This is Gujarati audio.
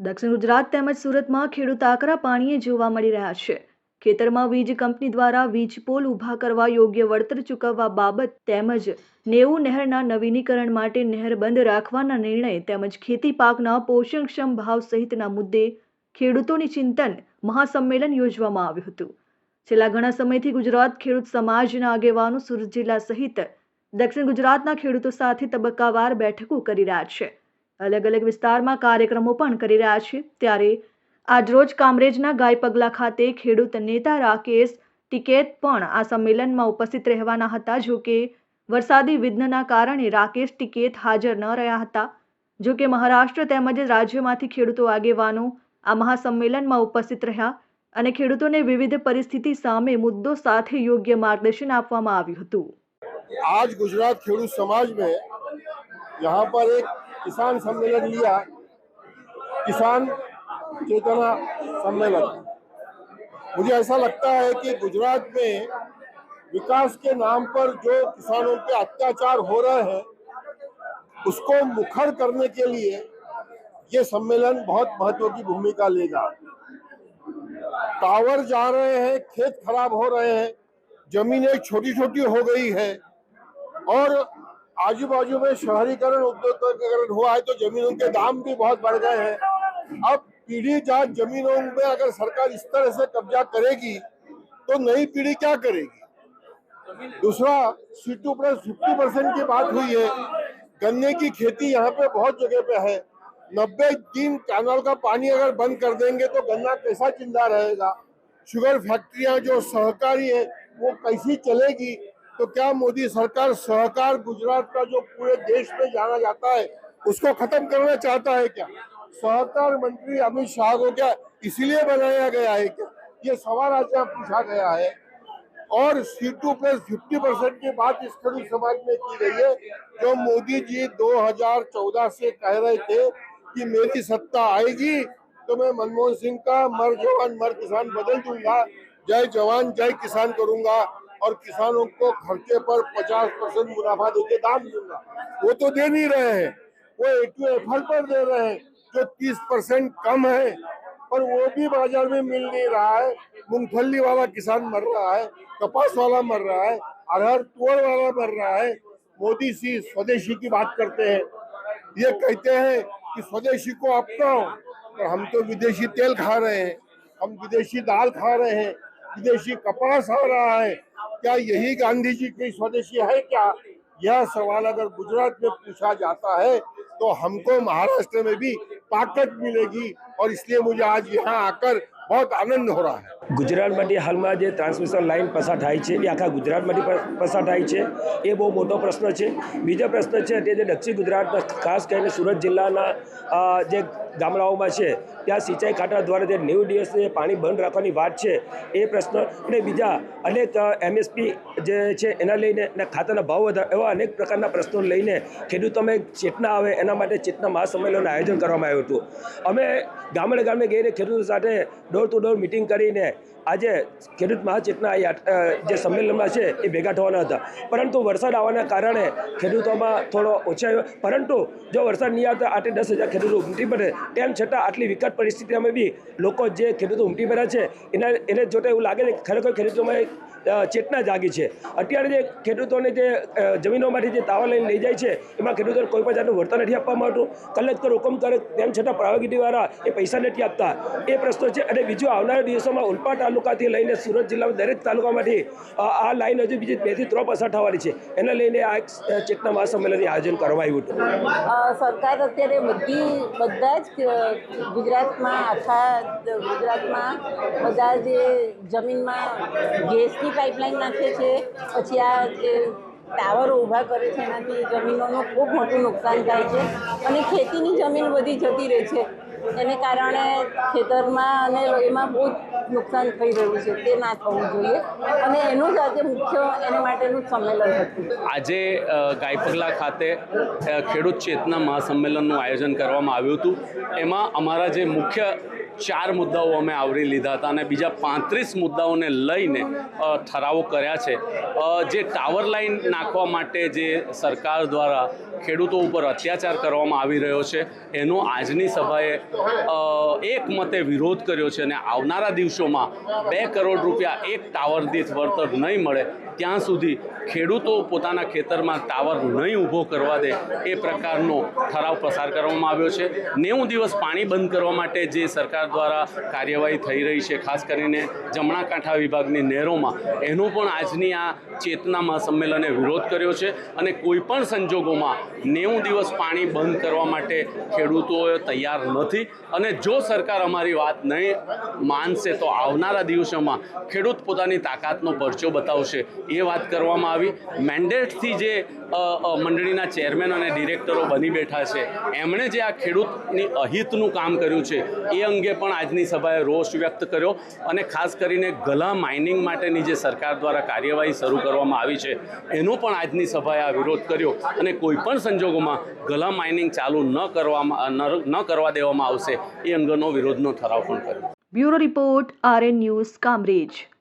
દક્ષિણ ગુજરાત તેમજ સુરતમાં ખેડૂત આકરા પાણીએ જોવા મળી રહ્યા છે. ખેતરમાં વીજ કંપની દ્વારા વીજ પોલ ઊભા કરવા યોગ્ય વળતર ચૂકવવા બાબત તેમજ નેવું નહેરના નવીનીકરણ માટે નહેર બંધ રાખવાના નિર્ણય તેમજ ખેતી પાકના પોષણક્ષમ ભાવ સહિતના મુદ્દે ખેડૂતોની ચિંતન મહાસંમેલન યોજવામાં આવ્યું હતું. છેલ્લા ઘણા સમયથી ગુજરાત ખેડૂત સમાજના આગેવાનો સુરત જિલ્લા સહિત દક્ષિણ ગુજરાતના ખેડૂતો સાથે તબક્કાવાર બેઠકો કરી રહ્યા છે. અલગ અલગ વિસ્તારમાં કાર્યક્રમો પણ કરી રહ્યા છે. ત્યારે આજરોજ કામરેજના ગાય પગલા ખાતે ખેડૂત નેતા રાકેશ ટિકેત પણ આ સંમેલનમાં ઉપસ્થિત રહેવાના હતા. જો કે વરસાદી વિઘ્નના કારણે રાકેશ ટિકેત હાજર ન રહ્યા હતા. જો કે મહારાષ્ટ્ર તેમજ રાજ્યમાંથી ખેડૂતો આગેવાનો આ મહાસંમેલનમાં ઉપસ્થિત રહ્યા અને ખેડૂતોને વિવિધ પરિસ્થિતિ સામે મુદ્દો સાથે યોગ્ય માર્ગદર્શન આપવામાં આવ્યું હતું. આજ ગુજરાત ખેડૂત સમાજ મેં યહાં પર એક किसान सम्मेलन लिया। किसान चेतना सम्मेलन। मुझे ऐसा लगता है कि गुजरात में विकास के नाम पर जो किसानों पे अत्याचार हो रहे हैं, उसको मुखर करने के लिए ये सम्मेलन बहुत महत्व की भूमिका लेगा। टावर जा रहे हैं, खेत खराब हो रहे हैं, जमीनें छोटी छोटी हो गई है और आजू बाजू में शहरीकरण, उद्योगीकरण हुआ है तो जमीनों के दाम भी बहुत बढ़ गए हैं। अब पीढ़ी जात जमीनों में अगर सरकार इस तरह से कब्जा करेगी तो नई पीढ़ी क्या करेगी? दूसरा C two plus fifty percent की बात हुई है। गन्ने की खेती यहाँ पे बहुत जगह पे है। नब्बे दिन कैनाल का पानी अगर बंद कर देंगे तो गन्ना कैसा ज़िंदा रहेगा? शुगर फैक्ट्रियाँ जो सहकारी है, वो कैसी चलेगी? तो क्या मोदी सरकार सहकार गुजरात का जो पूरे देश में जाना जाता है, उसको खत्म करना चाहता है क्या? सहकार मंत्री अमित शाह को क्या इसीलिए बनाया गया है क्या? ये सवाल आज यहाँ पूछा गया है। और C two plus fifty percent की बात इस खड़ी समाज में की गई है। जो मोदी जी 2014 से कह रहे थे कि मेरी सत्ता आएगी तो मैं मनमोहन सिंह का मर जवान, मर किसान बदल दूँगा। जय जवान, जय किसान करूँगा। और किसानों को खर्चे पर 50 परसेंट मुनाफा देके दाम दूँगा। वो तो दे नहीं रहे हैं। वो ए टू एफ़ पर दे रहे हैं, जो 30 परसेंट कम है। पर वो भी बाज़ार में मिल नहीं रहा है। मूंगफली वाला किसान मर रहा है, कपास वाला मर रहा है, अरहर तुअर वाला मर रहा है। मोदी सी स्वदेशी की बात करते हैं। ये कहते हैं कि स्वदेशी को अपनाओ और हम तो विदेशी तेल खा रहे हैं। हम विदेशी दाल खा रहे हैं। विदेशी कपास आ रहा है। क्या यही गांधी जी की स्वदेशी है क्या? यह सवाल अगर गुजरात में पूछा जाता है तो हमको महाराष्ट्र में भी ताकत मिलेगी और इसलिए मुझे आज यहाँ आकर बहुत आनंद हो रहा है। ગુજરાતમાંથી હાલમાં જે ટ્રાન્સમિશન લાઇન પસાર થાય છે, એ આખા ગુજરાતમાંથી પસાર થાય છે, એ બહુ મોટો પ્રશ્ન છે. બીજો પ્રશ્ન છે તે જે દક્ષિણ ગુજરાતમાં ખાસ કરીને સુરત જિલ્લાના જે ગામડાઓમાં છે, ત્યાં સિંચાઈ ખાતા દ્વારા જે નેવું દિવસ પાણી બંધ રાખવાની વાત છે, એ પ્રશ્ન અને બીજા અનેક એમએસપી જે છે એના લઈને અને ખાતાના ભાવ વધારે, એવા અનેક પ્રકારના પ્રશ્નો લઈને ખેડૂતોમાં એક ચેતના આવે, એના માટે ચેતના મહાસંમેલનનું આયોજન કરવામાં આવ્યું હતું. અમે ગામડે ગામડે ગઈને ખેડૂતો સાથે ડોર ટુ ડોર મિટિંગ કરીને આજે ખેડૂત મહાચેતના જે સંમેલનમાં છે, એ ભેગા થવાના હતા. પરંતુ વરસાદ આવવાના કારણે ખેડૂતોમાં થોડો ઓછો આવ્યો. પરંતુ જો વરસાદ નહીં આવતા, આઠે દસ હજાર ખેડૂતો ઉમટી પડે. તેમ છતાં આટલી વિકટ પરિસ્થિતિમાં બી લોકો જે ખેડૂતો ઉમટી પડ્યા છે, એના એને જોતા એવું લાગે છે ખરેખર ખેડૂતોમાં ચેતના જાગી છે. અત્યારે જે ખેડૂતોને જે જમીનોમાંથી જે તાવા લઈને લઈ જાય છે, એમાં ખેડૂતોને કોઈ પણ જાતનું વળતર નથી આપવામાં આવતું. કલેક્ટર હુકમ કરે, તેમ છતાં પ્રાયોગીટીવાળા એ પૈસા નથી આપતા. એ પ્રશ્નો છે. અને બીજું આવનારા દિવસોમાં ઉલપા તાલુકાથી લઈને સુરત જિલ્લામાં દરેક તાલુકામાંથી આ લાઇન હજુ બીજી બેથી ત્રણ પસાર થવાની છે. એને લઈને આ ચેતના મહાસંમેલનનું આયોજન કરવામાં આવ્યું હતું. સરકાર અત્યારે બધી, બધા જ ગુજરાતમાં, આખા ગુજરાતમાં બધા જે જમીનમાં ગેસની પાઇપલાઇન નાખે છે, પછી આ જે ટાવરો ઊભા કરે છે, એનાથી જમીનોનું ખૂબ મોટું નુકસાન થાય છે, અને ખેતીની જમીન બધી જતી રહે છે. એને કારણે ખેતરમાં અને એમાં બહુ જ નુકસાન થઈ રહ્યું છે, તે ના થવું જોઈએ. અને એનું જ આજે મુખ્ય એના માટેનું સંમેલન હતું. આજે ગાયપગલા ખાતે ખેડૂત ચેતના મહાસંમેલનનું આયોજન કરવામાં આવ્યું હતું. એમાં અમારા જે મુખ્ય ચાર મુદ્દાઓ અમે આવરી લીધા હતા અને બીજા પાંત્રીસ મુદ્દાઓને લઈને ઠરાવો કર્યા છે. જે ટાવર લાઈન નાખવા માટે જે સરકાર દ્વારા ખેડૂતો ઉપર અત્યાચાર કરવામાં આવી રહ્યો છે. એનો આજની સભાએ એક એકમતે વિરોધ કર્યો છે અને આવનારા દિવસોમાં બે કરોડ રૂપિયા એક ટાવર દીઠ વળતર નહીં મળે, ત્યાં સુધી ખેડૂતો પોતાના ખેતરમાં ટાવર નહીં ઊભો કરવા દે એ પ્રકારનો ઠરાવ પસાર કરવામાં આવ્યો છે. નેવું દિવસ પાણી બંધ કરવા માટે જે સરકાર દ્વારા કાર્યવાહી થઈ રહી છે, ખાસ કરીને જમણા કાંઠા વિભાગની નહેરોમાં, એનો પણ આજની આ ચેતના મહાસંમેલને વિરોધ કર્યો છે અને કોઈપણ સંજોગોમાં નેવું દિવસ પાણી બંધ કરવા માટે ખેડૂતો તૈયાર નથી. અને જો સરકાર અમારી વાત નહીં માનશે તો આવનારા દિવસોમાં ખેડૂત પોતાની તાકાતનો પરચો બતાવશે. એ વાત કરવામાં આવી. મેન્ડેટથી જે મંડળીના ચેરમેન અને ડિરેક્ટરો બની બેઠા છે, એમણે જે આ ખેડૂતની અહિતનું કામ કર્યું છે, એ અંગે પણ આજની સભાએ રોષ વ્યક્ત કર્યો. અને ખાસ કરીને ગલા માઇનિંગ માટેની જે સરકાર દ્વારા કાર્યવાહી શરૂ કરવામાં આવી છે, એનો પણ આજની સભાએ આ વિરોધ કર્યો. અને કોઈ પણ સંજોગોમાં ગલા માઇનિંગ ચાલુ ન કરવામાં ન- કરવા દેવામાં આવશે, એ અંગેનો વિરોધનો ઠરાવ પણ કર્યો. Bureau report RN news Kamrej.